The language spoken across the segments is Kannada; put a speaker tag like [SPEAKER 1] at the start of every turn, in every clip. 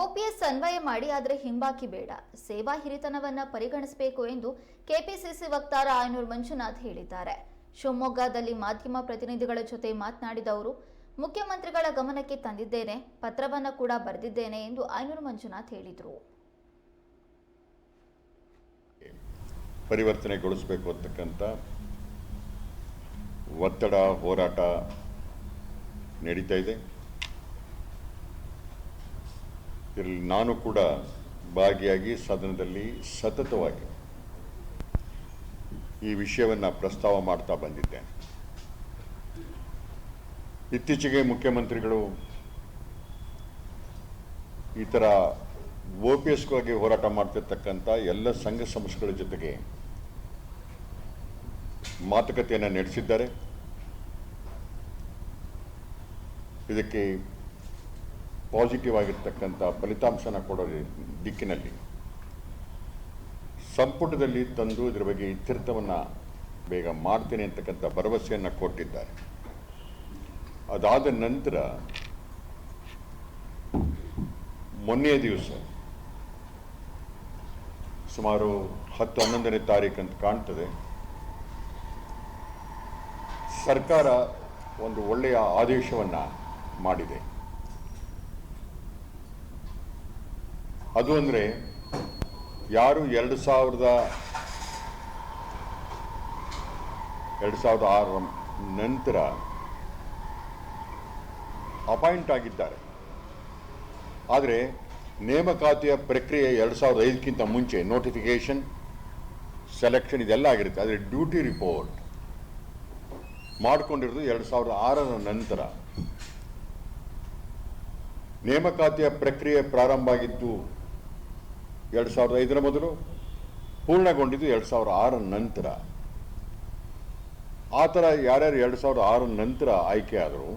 [SPEAKER 1] ಓಪಿಎಸ್ ಅನ್ವಯ ಮಾಡಿ, ಆದರೆ ಹಿಂಬಾಕಿ ಬೇಡ. ಸೇವಾ ಹಿರಿತನವನ್ನ ಪರಿಗಣಿಸಬೇಕು ಎಂದು ಕೆಪಿಸಿಸಿ ವಕ್ತಾರ ಆಯನೂರ್ ಮಂಜುನಾಥ್ ಹೇಳಿದ್ದಾರೆ. ಶಿವಮೊಗ್ಗದಲ್ಲಿ ಮಾಧ್ಯಮ ಪ್ರತಿನಿಧಿಗಳ ಜೊತೆ ಮಾತನಾಡಿದ ಅವರು, ಮುಖ್ಯಮಂತ್ರಿಗಳ ಗಮನಕ್ಕೆ ತಂದಿದ್ದೇನೆ, ಪತ್ರವನ್ನ ಕೂಡ ಬರೆದಿದ್ದೇನೆ ಎಂದು ಆಯನೂರ್ ಮಂಜುನಾಥ್ ಹೇಳಿದರು.
[SPEAKER 2] ಪರಿವರ್ತನೆಗೊಳಿಸಬೇಕು ಅಂತಕ್ಕಂಥ ಒತ್ತಡ, ಹೋರಾಟ ನಡೀತಾ ಇದೆ. ಇದರಲ್ಲಿ ನಾನು ಕೂಡ ಭಾಗಿಯಾಗಿ ಸದನದಲ್ಲಿ ಸತತವಾಗಿ ಈ ವಿಷಯವನ್ನು ಪ್ರಸ್ತಾವ ಮಾಡ್ತಾ ಬಂದಿದ್ದೇನೆ ಇತ್ತೀಚೆಗೆ ಮುಖ್ಯಮಂತ್ರಿಗಳು ಈ ಥರ ಒ ಪಿ ಎಸ್ಗಾಗಿ ಹೋರಾಟ ಮಾಡ್ತಿರ್ತಕ್ಕಂಥ ಎಲ್ಲ ಸಂಘ ಸಂಸ್ಥೆಗಳ ಜೊತೆಗೆ ಮಾತುಕತೆಯನ್ನು ನಡೆಸಿದ್ದಾರೆ. ಇದಕ್ಕೆ ಪಾಸಿಟಿವ್ ಆಗಿರ್ತಕ್ಕಂಥ ಫಲಿತಾಂಶನ ಕೊಡೋ ದಿಕ್ಕಿನಲ್ಲಿ ಸಂಪುಟದಲ್ಲಿ ತಂದು ಇದರ ಬಗ್ಗೆ ಇತ್ಯರ್ಥವನ್ನು ಬೇಗ ಮಾಡ್ತೇನೆ ಅಂತಕ್ಕಂಥ ಭರವಸೆಯನ್ನು ಕೊಟ್ಟಿದ್ದಾರೆ. ಅದಾದ ನಂತರ ಮೊನ್ನೆಯ ದಿವಸ ಸುಮಾರು ಹತ್ತು ಹನ್ನೊಂದನೇ ತಾರೀಕು ಅಂತ ಕಾಣ್ತದೆ. ಸರ್ಕಾರ ಒಂದು ಒಳ್ಳೆಯ ಆದೇಶವನ್ನು ಮಾಡಿದೆ. ಅದು ಅಂದರೆ ಯಾರು ಎರಡು ಸಾವಿರದ ಎರಡು ಸಾವಿರದ ಆರರ ನಂತರ ಅಪಾಯಿಂಟ್ ಆಗಿದ್ದಾರೆ. ಆದರೆ ನೇಮಕಾತಿಯ ಪ್ರಕ್ರಿಯೆ ಎರಡು ಸಾವಿರದ ಐದಕ್ಕಿಂತ ಮುಂಚೆ ನೋಟಿಫಿಕೇಶನ್ ಸೆಲೆಕ್ಷನ್ ಇದೆಲ್ಲ ಆಗಿರುತ್ತೆ. ಆದರೆ ಡ್ಯೂಟಿ ರಿಪೋರ್ಟ್ ಮಾಡಿಕೊಂಡಿರೋದು ಎರಡು ಸಾವಿರದ ಆರರ ನಂತರ. ನೇಮಕಾತಿಯ ಪ್ರಕ್ರಿಯೆ ಪ್ರಾರಂಭ ಆಗಿದ್ದು ಎರಡು ಸಾವಿರದ ಐದರ ಮೊದಲು ಪೂರ್ಣಗೊಂಡಿದ್ದು ಎರಡು ಸಾವಿರದ ಆರರ ನಂತರ. ಆ ಥರ ಯಾರ್ಯಾರು ಎರಡು ಸಾವಿರದ ಆರರ ನಂತರ ಆಯ್ಕೆ ಆದರು,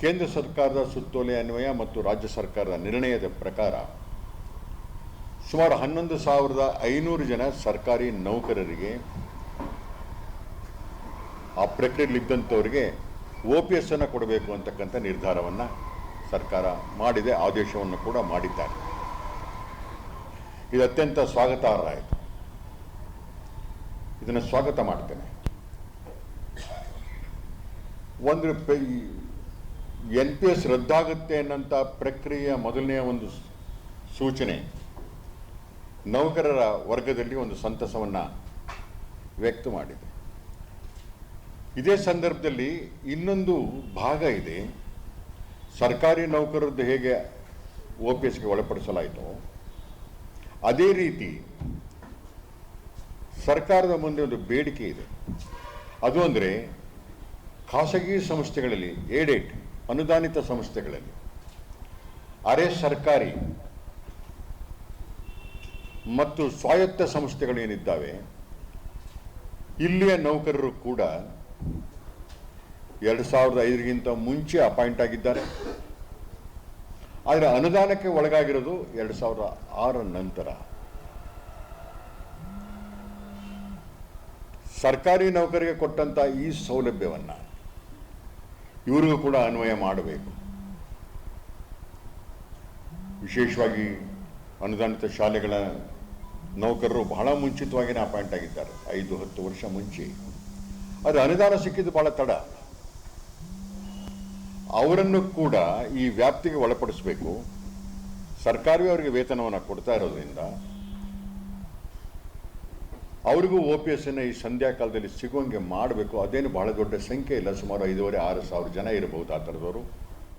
[SPEAKER 2] ಕೇಂದ್ರ ಸರ್ಕಾರದ ಸುತ್ತೋಲೆ ಅನ್ವಯ ಮತ್ತು ರಾಜ್ಯ ಸರ್ಕಾರದ ನಿರ್ಣಯದ ಪ್ರಕಾರ ಸುಮಾರು ಹನ್ನೊಂದು ಸಾವಿರದ ಐನೂರು ಜನ ಸರ್ಕಾರಿ ನೌಕರರಿಗೆ, ಆ ಪ್ರಕ್ರಿಯೆಯಲ್ಲಿದ್ದಂಥವರಿಗೆ ಒ ಪಿ ಎಸ್ ಅನ್ನು ಕೊಡಬೇಕು ಅಂತಕ್ಕಂಥ ನಿರ್ಧಾರವನ್ನು ಸರ್ಕಾರ ಮಾಡಿದೆ, ಆದೇಶವನ್ನು ಕೂಡ ಮಾಡಿದ್ದಾರೆ. ಇದು ಅತ್ಯಂತ ಸ್ವಾಗತಾರ್ಹ ಆಯಿತು ಇದನ್ನು ಸ್ವಾಗತ ಮಾಡ್ತೇನೆ. ಒಂದು ಎನ್ ಪಿ ಎಸ್ ರದ್ದಾಗುತ್ತೆ ಅನ್ನೋಂಥ ಪ್ರಕ್ರಿಯೆಯ ಮೊದಲನೆಯ ಒಂದು ಸೂಚನೆ, ನೌಕರರ ವರ್ಗದಲ್ಲಿ ಒಂದು ಸಂತಸವನ್ನು ವ್ಯಕ್ತ ಮಾಡಿದೆ. ಇದೇ ಸಂದರ್ಭದಲ್ಲಿ ಇನ್ನೊಂದು ಭಾಗ ಇದೆ. ಸರ್ಕಾರಿ ನೌಕರರದ್ದು ಹೇಗೆ ಒ ಪಿ ಎಸ್ಗೆ ಒಳಪಡಿಸಲಾಯಿತು? ಅದೇ ರೀತಿ ಸರ್ಕಾರದ ಮುಂದೆ ಒಂದು ಬೇಡಿಕೆ ಇದೆ. ಅದು ಅಂದರೆ ಖಾಸಗಿ ಸಂಸ್ಥೆಗಳಲ್ಲಿ ಏಡೆಡ್ ಅನುದಾನಿತ ಸಂಸ್ಥೆಗಳಲ್ಲಿ ಅರೆ ಸರ್ಕಾರಿ ಮತ್ತು ಸ್ವಾಯತ್ತ ಸಂಸ್ಥೆಗಳು ಏನಿದ್ದಾವೆ, ಇಲ್ಲಿಯ ನೌಕರರು ಕೂಡ ಎರಡು ಸಾವಿರದ ಐದರಿಗಿಂತ ಮುಂಚೆ ಅಪಾಯಿಂಟ್ ಆಗಿದ್ದಾರೆ. ಆದರೆ ಅನುದಾನಕ್ಕೆ ಒಳಗಾಗಿರೋದು ಎರಡು ಸಾವಿರದ ಆರ ನಂತರ. ಸರ್ಕಾರಿ ನೌಕರಿಗೆ ಕೊಟ್ಟಂತ ಈ ಸೌಲಭ್ಯವನ್ನು ಇವರಿಗೂ ಕೂಡ ಅನ್ವಯ ಮಾಡಬೇಕು. ವಿಶೇಷವಾಗಿ ಅನುದಾನಿತ ಶಾಲೆಗಳ ನೌಕರರು ಬಹಳ ಮುಂಚಿತವಾಗಿಯೇ ಅಪಾಯಿಂಟ್ ಆಗಿದ್ದಾರೆ. ಐದು ಹತ್ತು ವರ್ಷ ಮುಂಚೆ. ಅದು ಅನುದಾನ ಸಿಕ್ಕಿದ್ದು ಬಹಳ ತಡ. ಅವರನ್ನು ಕೂಡ ಈ ವ್ಯಾಪ್ತಿಗೆ ಒಳಪಡಿಸಬೇಕು. ಸರ್ಕಾರವೇ ಅವರಿಗೆ ವೇತನವನ್ನು ಕೊಡ್ತಾ ಇರೋದ್ರಿಂದ ಅವರಿಗೂ ಒ ಪಿ ಎಸ್ ಈ ಸಂಧ್ಯಾಕಾಲದಲ್ಲಿ ಸಿಗುವಂಗೆ ಮಾಡಬೇಕು. ಅದೇನು ಬಹಳ ದೊಡ್ಡ ಸಂಖ್ಯೆ ಇಲ್ಲ. ಸುಮಾರು ಐದೂವರೆ, ಆರು ಸಾವಿರ ಜನ ಇರಬಹುದು ಆ ಥರದವರು.